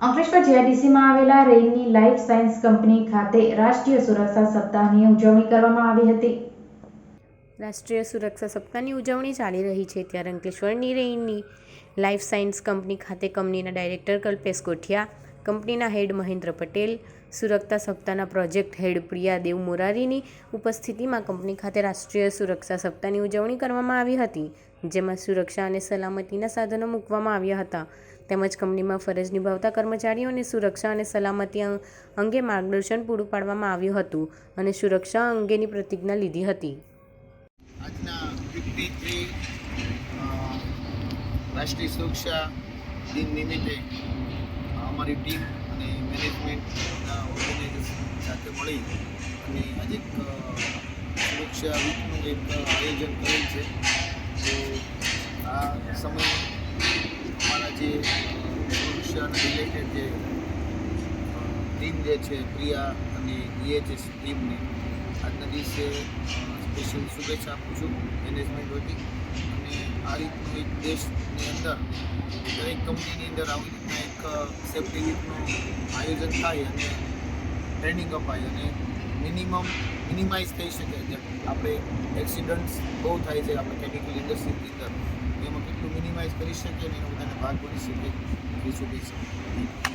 અંકલેશ્વર જીઆઈડીસીમાં આવેલા રેઇનની life science company ખાતે રાષ્ટ્રીય સુરક્ષા સપ્તાહની ઉજવણી કરવામાં આવી હતી. રાષ્ટ્રીય સુરક્ષા સપ્તાહની ઉજવણી ચાલી રહી છે ત્યારે અંકલેશ્વરની રેઇનની લાઈફ સાયન્સ કંપની ખાતે કંપનીના ડાયરેક્ટર કલ્પેશ કોઠિયા કંપનીના હેડ મહેન્દ્ર પટેલ, સુરક્ષા સપ્તાહના પ્રોજેક્ટ હેડ પ્રિયા દેવ મોરારીની ઉપસ્થિતિમાં કંપની ખાતે રાષ્ટ્રીય સુરક્ષા સપ્તાહની ઉજવણી કરવામાં આવી હતી, જેમાં સુરક્ષા અને સલામતીના સાધનો મૂકવામાં આવ્યા હતા. તેમજ કંપનીમાં ફરજ નિભાવતા કર્મચારીઓને સુરક્ષા અને સલામતી અંગે માર્ગદર્શન પૂરું પાડવામાં આવ્યું હતું અને સુરક્ષા અંગેની પ્રતિજ્ઞા લીધી હતી. રાષ્ટ્રીય સુરક્ષા દિન નિમિત્તે અમારી ટીમ અને મેનેજમેન્ટના ઓર્ગેનાઇઝેશન સાથે મળી અને આજે એક સુરક્ષા વીકનું એક આયોજન કરેલ છે. તો આ સમય અમારા જે સુરક્ષાના રિલેટેડ જે ટીમ જે છે, પ્રિયા અને ડીએચએસ ટીમને આજના દિવસે સ્પેશિયલ શુભેચ્છા આપું છું મેનેજમેન્ટ વતી. અને આ રીતનું એક દેશની અંદર, દરેક કંપનીની અંદર આવી રીતના એક સેફ્ટી વીકનું આયોજન થાય અને ટ્રેનિંગ અપાય અને મિનિમમ મિનિમાઇઝ થઈ શકે જેમ આપણે એક્સિડન્ટ્સ બહુ થાય છે આપણે કેમિકલ ઇન્ડસ્ટ્રીની અંદર. એમાં કેટલું મિનિમાઇઝ કરી શકીએ અને એનો બધાને ભાગ બની શકીએ એ શુભેચ્છા